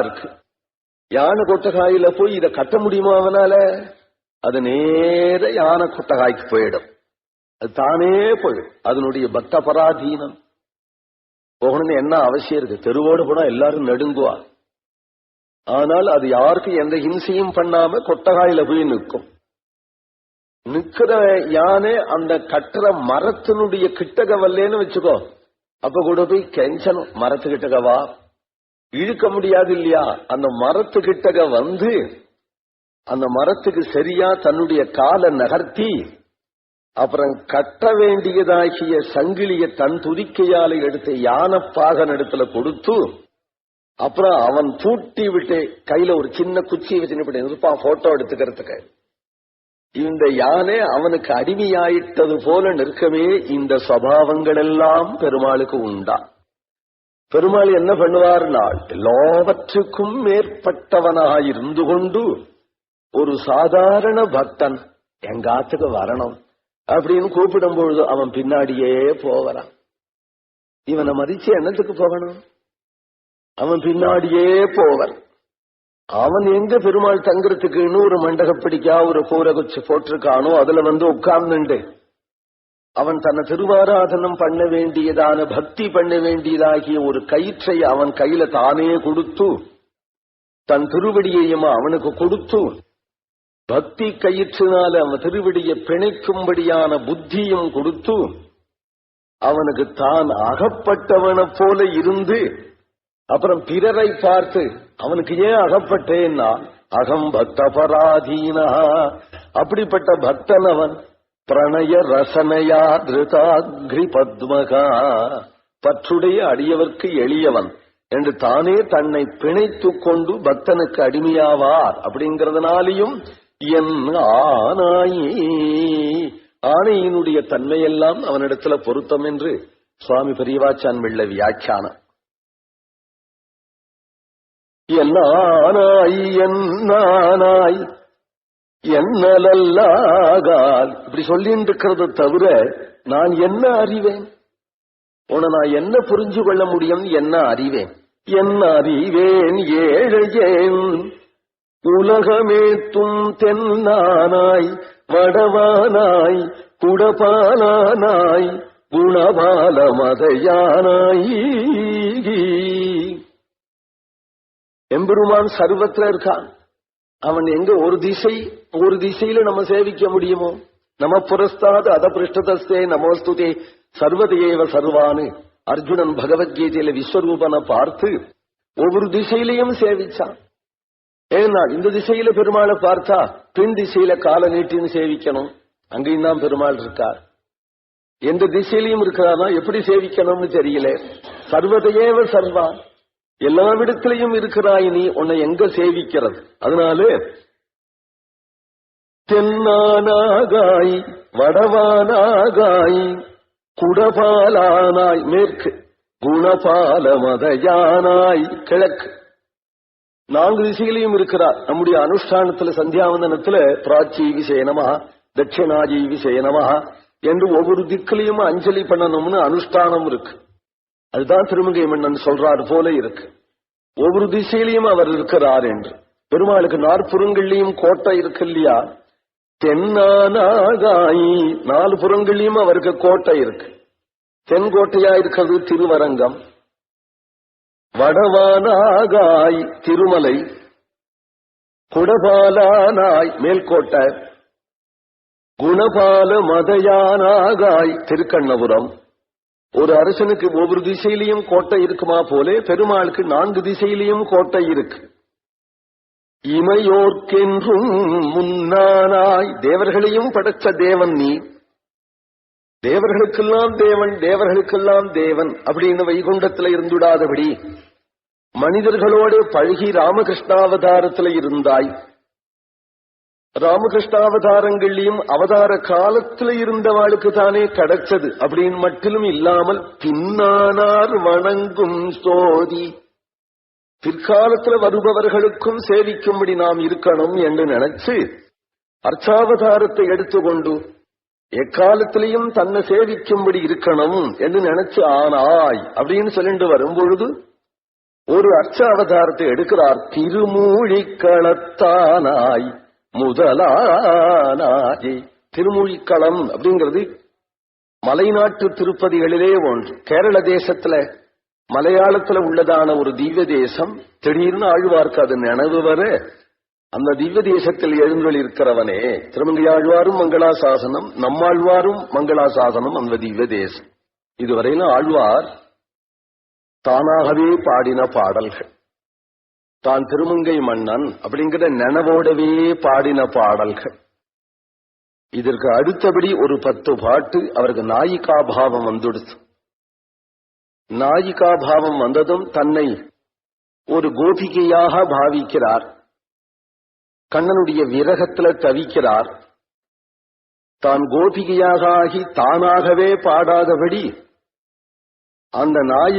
இருக்கு யானை கொட்டகாயில போய் இத கட்ட முடியுமா அவனால? அது நேர யானை கொட்டகாய்க்கு போயிடும். அது தானே போயிடும் அதனுடைய பக்த பராதீனம் போகணும்னு என்ன அவசியம் இருக்கு? தெருவோடு போனா எல்லாரும் நடுங்குவா. ஆனால் அது யாருக்கும் எந்த ஹிம்சையும் பண்ணாம கொட்டகாயில போய் நிற்கும். நிக்கிற யானை அந்த கட்டுற மரத்தினுடைய கிட்டக வல்லேன்னு வச்சுக்கோ. அப்ப கூட போய் கெஞ்சனும் மரத்து கிட்டக வா. இழுக்க முடியாது இல்லையா? அந்த மரத்து கிட்டக வந்து அந்த மரத்துக்கு சரியா தன்னுடைய காலை நகர்த்தி அப்புறம் கட்ட வேண்டியதாகிய சங்கிலிய தன் துதிக்கையால எடுத்து யானைப்பாகன் இடத்துல கொடுத்து அப்புறம் அவன் பூட்டி விட்டு கையில ஒரு சின்ன குச்சியை வச்சு இப்படி இருப்பான் போட்டோ எடுத்துக்கிறதுக்கு. இந்த யானை அவனுக்கு அடிமையாயிட்டது போல நிற்கவே இந்த சபாவங்கள் எல்லாம் பெருமாளுக்கு உண்டா. பெருமாள் என்ன பண்ணுவார்னால் எல்லாவற்றுக்கும் மேற்பட்டவனாக இருந்து கொண்டு ஒரு சாதாரண பக்தன் எங்காத்துக்கு வரணும் அப்படின்னு கூப்பிடும் பொழுது அவன் பின்னாடியே போவறான். இவனை மதிச்சு என்னத்துக்கு போகணும்? அவன் பின்னாடியே போவன். அவன் எங்க பெருமாள் தங்குறதுக்குன்னு ஒரு மண்டகம் பிடிக்கா ஒரு கூரை குச்சி போட்டிருக்கானோ அதுல வந்து உட்கார்ந்துண்டு. அவன் தன்னை திருவாராதனம் பண்ண வேண்டியதான பக்தி பண்ண வேண்டியதாகிய ஒரு கயிற்றை அவன் கையில தானே கொடுத்து தன் திருவடியையும் அவனுக்கு கொடுத்து பக்தி கயிற்றினால அவன் திருவடியை பிணைக்கும்படியான புத்தியும் கொடுத்து அவனுக்கு தான் அகப்பட்டவனை போல இருந்து அப்புறம் பிறரை பார்த்து அவனுக்கு ஏன் அகப்பட்டேன்னா? அகம் பக்த பராதீனா அப்படிப்பட்ட பக்தன் அவன் பிரணய ரசனையா திருதாகிரி பத்மகா. பற்றுடைய அடியவர்க்கு எளியவன் என்று தானே தன்னை பிணைத்துக் கொண்டு பக்தனுக்கு அடிமையாவார். அப்படிங்கறதுனாலையும் என் ஆனாயே ஆணையினுடைய தன்மையெல்லாம் அவனிடத்துல பொருத்தம் என்று சுவாமி பெரியவாச்சான் வெள்ள வியாக்கியானம். என்னானாய் என்னானாய்? என்னலல்லாகால். இப்படி சொல்லிட்டு இருக்கிறத தவிர நான் என்ன அறிவேன்? உன நான் என்ன புரிஞ்சு கொள்ள முடியும்? என்ன அறிவேன்? என்ன அறிவேன்? ஏழையேன். உலகமேத்தும் தென்னானாய் வடவானாய் குடபாலானாய் குணபால மதையானாய் எம்பெருமான் சர்வத்துல இருக்கான். அவன் எங்க ஒரு திசை ஒரு திசையில நம்ம சேவிக்க முடியுமோ? நம புரஸ்தாது அத பிருஷ்டதஸ்தே நமோஸ்துதே சர்வதேவ சர்வானு. அர்ஜுனன் பகவத்கீதையில விஸ்வரூபனை பார்த்து ஒவ்வொரு திசையிலையும் சேவிச்சான். ஏன்னா இந்த திசையில பெருமாளை பார்த்தா பின் திசையில கால நீட்டின்னு சேவிக்கணும். அங்கேயும் தான் பெருமாள் இருக்கார். எந்த திசையிலையும் இருக்கிறானா? எப்படி சேவிக்கணும்னு தெரியல. சர்வதையேவ சர்வான். எல்லாவிடத்திலையும் இருக்கிறாய் நீ உன்னை எங்க சேவிக்கிறது? அதனால தென்னானாகாய் வடவானாகாய் குடபாலானாய் மேற்கு குணபால மதயானாய் கிழக்கு. நான்கு திசையிலையும் இருக்கிறார். நம்முடைய அனுஷ்டானத்துல சந்தியாவந்தனத்துல பிராச்சி விசேனமா தட்சிணாஜி விசேனமா என்று ஒவ்வொரு திக்கிலையும் அஞ்சலி பண்ணணும்னு அனுஷ்டானம் இருக்கு. அதுதான் திருமங்கை மன்னன் சொல்றார் போல இருக்கு. ஒவ்வொரு திசையிலையும் அவர் இருக்கிறார் என்று. பெருமாளுக்கு நாற்புறங்கள்லயும் கோட்டை இருக்கு இல்லையா? தென்னானாகாயி நாலு புறங்கள்லயும் அவருக்கு கோட்டை இருக்கு. தென்கோட்டையா இருக்கிறது திருவரங்கம். வடவானாகாய் திருமலை. குடபாலானாய் மேல்கோட்டை. குணபால மதயானாகாய் திருக்கண்ணபுரம். ஒரு அரசனுக்கு ஒவ்வொரு திசையிலையும் கோட்டை இருக்குமா போலே பெருமாளுக்கு நான்கு திசையிலையும் கோட்டை இருக்கு. இமையோர்க்கென்றும் முன்னானாய் தேவர்களையும் படைச்ச தேவன் நீ. தேவர்களுக்கெல்லாம் தேவன் தேவர்களுக்கெல்லாம் தேவன் அப்படின்னு வைகுண்டத்துல இருந்துடாதபடி. மனிதர்களோடு பழகி ராமகிருஷ்ணாவதாரத்துல இருந்தாய். ராமகிருஷ்ணாவதாரங்கள்லயும் அவதார காலத்துல இருந்தவாளுக்கு தானே கிடைச்சது. அப்படின்னு மட்டிலும் இல்லாமல் பின்னானார் வணங்கும் சோதி. பிற்காலத்துல வருபவர்களுக்கும் சேவிக்கும்படி நாம் இருக்கணும் என்று நினைச்சு அர்ச்சாவதாரத்தை எடுத்துக்கொண்டு எக்காலத்திலையும் தன்னை சேவிக்கும்படி இருக்கணும் என்று நினைச்சு ஆனாய் அப்படின்னு சொல்லிட்டு வரும்பொழுது ஒரு அர்ச்ச அவதாரத்தை எடுக்கிறார் திருமூழிக்களத்தானாய் முதலானாகி திருமொழிக்களம் அப்படிங்கிறது மலைநாட்டு திருப்பதிகளிலே ஒன்று. கேரள தேசத்துல மலையாளத்துல உள்ளதான ஒரு திவ்ய தேசம் திடீர்னு ஆழ்வார்க்கு அது நினைவு வர அந்த திவ்ய தேசத்தில் எழுந்தொழி இருக்கிறவனே திருமங்கையாழ்வாரும் மங்களாசாசனம் நம்மாழ்வாரும் மங்களாசாசனம் அந்த திவ்ய தேசம். இதுவரையிலும் ஆழ்வார் தானாகவே பாடின பாடல்கள். தான் திருமங்கை மன்னன் அப்படிங்கிற நினைவோடவே பாடின பாடல்கள். இதற்கு அடுத்தபடி ஒரு பத்து பாட்டு அவருக்கு நாயிகா பாவம் வந்துடுச்சு. நாயிகா பாவம் வந்ததும் தன்னை ஒரு கோபிகையாக பாவிக்கிறார். கண்ணனுடைய விரகத்துல தவிக்கிறார். தான் கோபிகையாக ஆகி தானாகவே பாடாதபடி அந்த நாயி